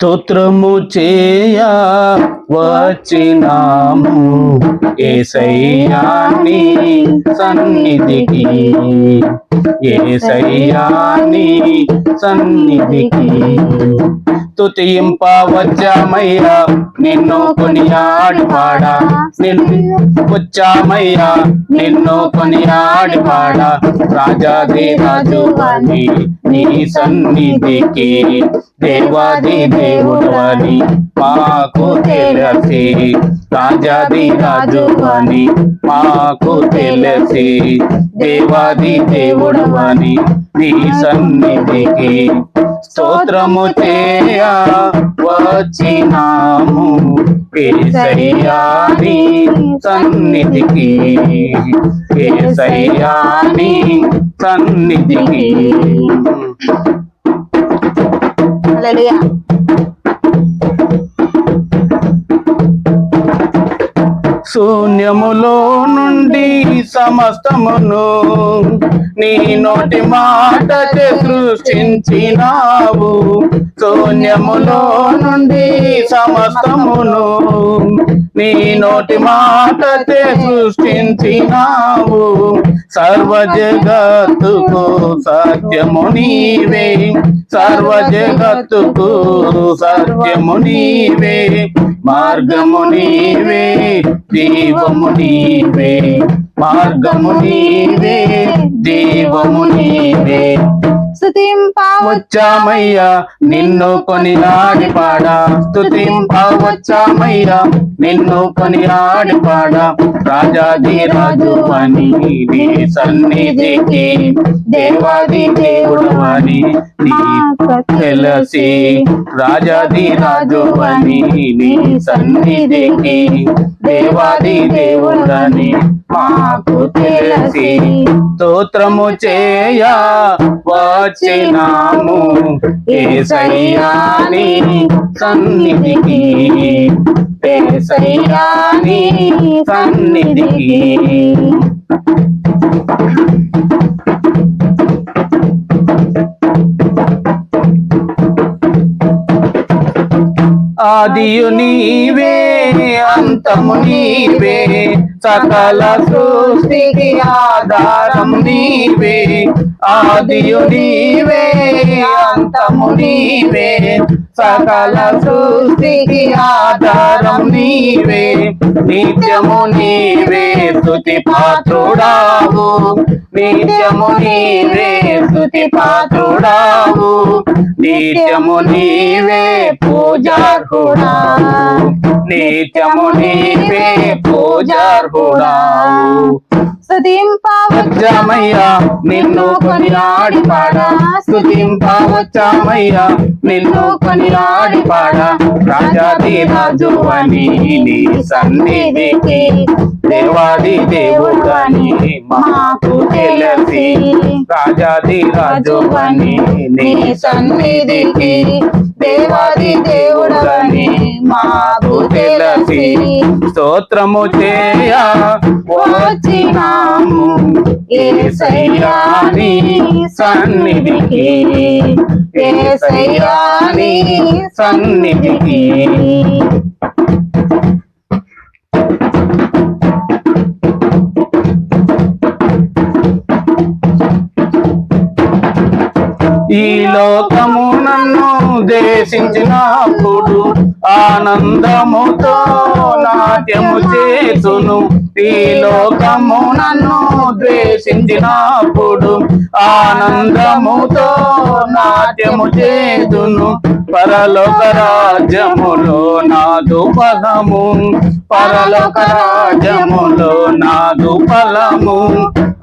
స్తోత్రము చేయా వచ్చినాము ఏసయ్యాని సన్నిధికి. ఏసయ్యాని సన్నిధికి. స్తుతింప వచ్చామయ్యా నిన్ను కొనియాడిపాడా నిన్ను వచ్చామయ్యా. నిన్ను కొనియాడిపాడా రాజాది రాజు అని నీ సన్నిధికి దేవాది దేవుడు అని మాకు తెలిసి. రాజాది రాజు అని మాకు తెలిసి. దేవాది దేవుడు అని నీ సన్నిధికి స్తోత్రము చేయ వచ్చినాము. కేసయ్యాని సన్నిధికి. కేసయ్యాని సన్నిధికి. హల్లెలూయా. శూన్యములో నుండి సమస్తమును నీ నోటి మాట సృష్టించినావు. శూన్యములో నుండి సమస్తమును నీ నోటి మాట సృష్టించినావు. సర్వ జగత్తుకు సత్యము నీవే. సర్వ జగత్తుకు సత్యము నీవే. మార్గము నీవే జీవము నీవే. మార్గము నీవే జీవము నీవే. స్తుతింప వచ్చామయ్యా నిన్ను కొనియాడి పాడా. స్తుతింప వచ్చామయ్యా నిన్ను కొనియాడి పాడా. రాజాది రాజు అని నీ సన్నిధికి దేవాది దేవుడు అని నీకు తెలిసి. రాజాది రాజు అని నీ సన్నిధికి దేవాది దేవుడని మాకు తెలిసి. స్తోత్రము చేయ వచ్చినాము ఏసయ్యాని సన్నిధికి ఏసయ్యాని సన్నిధికి. ఆదియు నీవే అంతము నీవే. సకల సృష్టికి ఆధారం నీవే. ఆదియు నీవే అంతము నీవే. సకల సృష్టికి ఆధారం నీవే. నిత్యము నీవే స్తుతి పాత్రుడావు. నిత్యము నీవే స్తుతి పాత్రుడావు. నిత్యము నీవే పూజార్హుడావు నిత్యము నీవే పూజార్హుడావు స్తుతింప వచ్చామయ్యా నిన్ను కొనియాడి పాడా స్తుతింప వచ్చామయ్యా నిన్ను కొనియాడి పాడా రాజాది రాజు అని నీ సన్నిధికి దేవాది దేవుడని మాకు తెలిసి రాజాది రాజు అని నీ సన్నిధికి దేవాది దేవుడని మాకు తెలిసి స్తోత్రము చేయ వచ్చినాము ఏ సన్నిధికి. ఏసయ్యాని సన్నిధికి. ఈ లోకము నన్ను దేశించినప్పుడు ఆనందముతో నాట్యము చేతును ఈ లోకము నన్ను ద్వేషించినప్పుడు ఆనందముతో నాట్యము చేదును. పరలోక రాజ్యములో నాదు ఫలము. పరలోక రాజ్యములో నాదు ఫలము.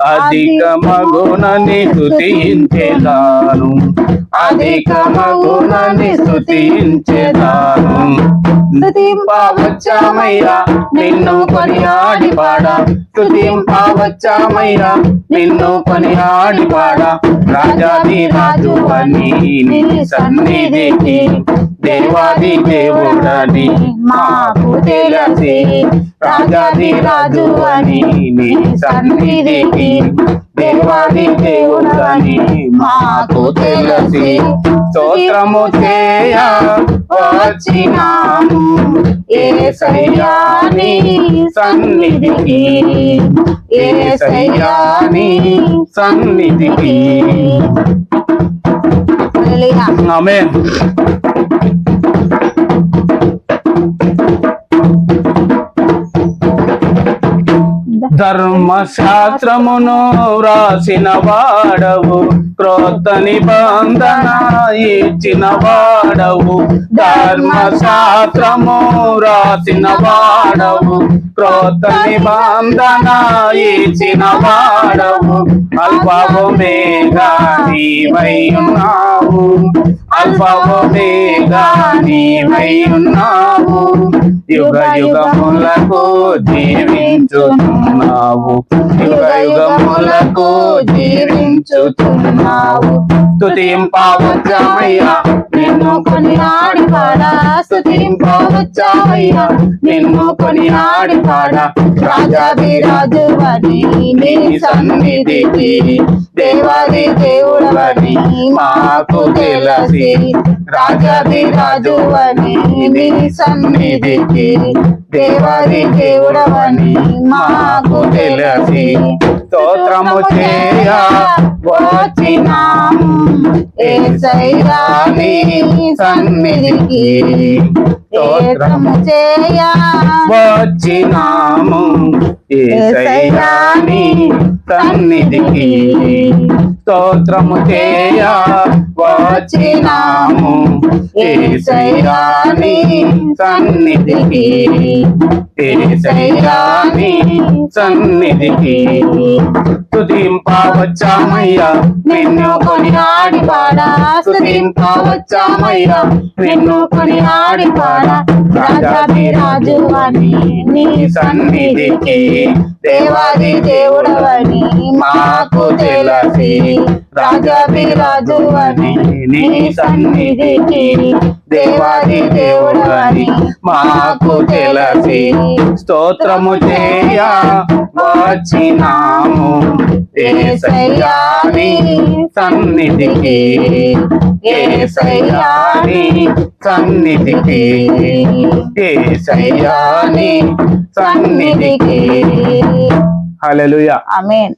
అధిక మగునని స్తుతించేదాను. అధిక మగునని స్తుతించేదాను. స్తుతింపవచ్చామయ్యా నిన్ను కొనియాడి పాడ స్థుతింపవచ్చామయ్యా నిన్ను కొనియాడి పాడ రాజాది రాజు అని నీ సన్నిధికి దేవాది దేవుడని మాకు తెలిసి రాజాది రాజు అని నీ సన్నిధికి దేవాది దేవుడని మాకు తెలిసి. స్తోత్రము చేయ వచ్చినాము. ఏసయ్యాని సన్నిధికి. ఏసయ్యాని సన్నిధికి. హల్లెలూయా. ధర్మశాస్త్రమును వ్రాసిన వాడవు. క్రొత్త నిబంధన ఇచ్చిన వాడవు ధర్మశాస్త్రము రాసిన వాడవు క్రొత్త నిబంధన ఇచ్చిన వాడవు అల్పవు మేఘా నీవై ఉన్నావు అల్పవు మేఘా నీవై ఉన్నావు యుగ యుగములకు జీవించుతున్నావు. యుగ యుగములకు జీవించుతున్నావు. స్తుతింపవచ్చమయ్యా నిన్ను కొనియాడి పాడా స్తుతింపవచ్చావయ్యా నిన్ను కొనియాడి పాడా. రాజాది రాజు అని నీ సన్నిధికి. దేవాది దేవుడవని మాకు తెలిసి. రాజాది రాజు అని నీ సన్నిధికి. దేవాది దేవుడవని మాకు తెలిసి. స్తోత్రము చేయ వచ్చినాము. సన్నిధికి. స్తోత్రము చేయ వచ్చినాము. ఏసయ్యాని సన్నిధికి. స్తోత్రము చేయ వచ్చినాము ఏసయ్యాని సన్నిధికి? ఏసయ్యాని సన్నిధికి? స్తుతింపవచ్చామయ్యా. నిన్ను కొనియాడి పాడా. స్తుతింపవచ్చామయ్యా. నిన్ను కొనియాడి పాడ. రాజాది రాజు అని నీ సన్నిధికి. దేవాది దేవుడవని మాకు తెలిసి. రాజాది రాజు అని నీ సన్నిధికి దేవాది దేవుడవని మాకు తెలిసి స్తోత్రము చేయ. వచ్చినాము ఏసయ్యాని సన్నిధికి. ఏసయ్యాని సన్నిధికి. ఏసయ్యాని సన్నిధికి. హల్లెలూయా. ఆమేన్.